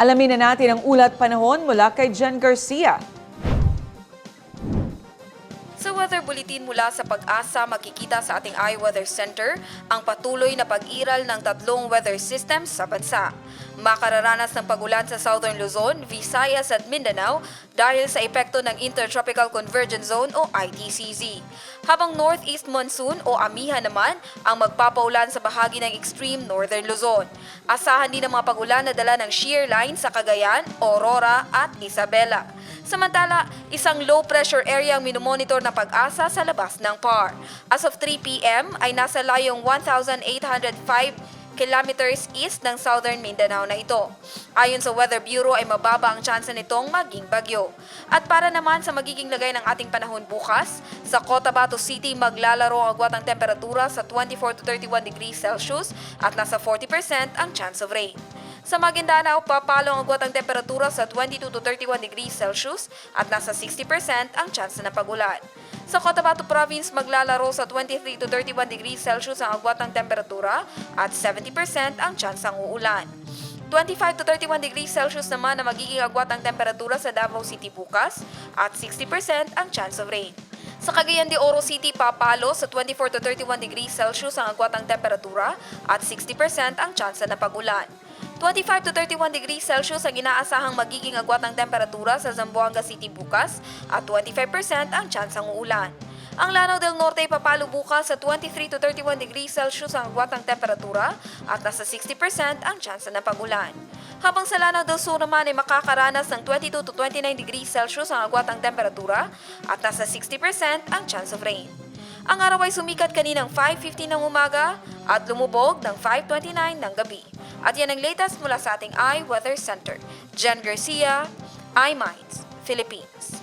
Alamin na natin ang ulat panahon mula kay Jen Garcia. Sa weather bulletin mula sa pag-asa, makikita sa ating iWeather Center ang patuloy na pag-iral ng tatlong weather systems sa bansa. Makararanas ng pagulan sa Southern Luzon, Visayas at Mindanao dahil sa epekto ng Intertropical Convergence Zone o ITCZ. Habang Northeast Monsoon o Amiha naman ang magpapaulan sa bahagi ng extreme Northern Luzon. Asahan din ang mga pagulan na dala ng shear line sa Cagayan, Aurora at Isabela. Samantala, isang low pressure area ang minomonitor ng pag-asa sa labas ng PAR. As of 3 p.m. ay nasa layong 1,805 kilometers east ng southern Mindanao na ito. Ayon sa Weather Bureau ay mababa ang tsansa nitong maging bagyo. At para naman sa magiging lagay ng ating panahon bukas, sa Cotabato City maglalaro ang agwat ng temperatura sa 24 to 31 degrees Celsius at nasa 40% ang chance of rain. Sa Maguindanao, papalo ang agwat ang temperatura sa 22 to 31 degrees Celsius at nasa 60% ang chance na pagulan. Sa Cotabato Province, maglalaro sa 23 to 31 degrees Celsius ang agwat ng temperatura at 70% ang chance ang uulan. 25 to 31 degrees Celsius naman na magiging agwat ang temperatura sa Davao City bukas at 60% ang chance of rain. Sa Cagayan de Oro City, papalo sa 24 to 31 degrees Celsius ang agwat ng temperatura at 60% ang chance na pagulan. 25 to 31 degrees Celsius ang inaasahang magiging agwat ng temperatura sa Zamboanga City bukas at 25% ang chance ang uulan. Ang Lanao del Norte ay papalo bukas sa 23 to 31 degrees Celsius ang agwat ng temperatura at nasa 60% ang chance na pagulan. Habang sa Lanao del Sur naman ay makakaranas ng 22 to 29 degrees Celsius ang agwat ng temperatura at nasa 60% ang chance of rain. Ang araw ay sumikat kaninang 5.15 ng umaga at lumubog ng 5.29 ng gabi. At yan ang latest mula sa ating iWeather Center. Jen Garcia, iMinds, Philippines.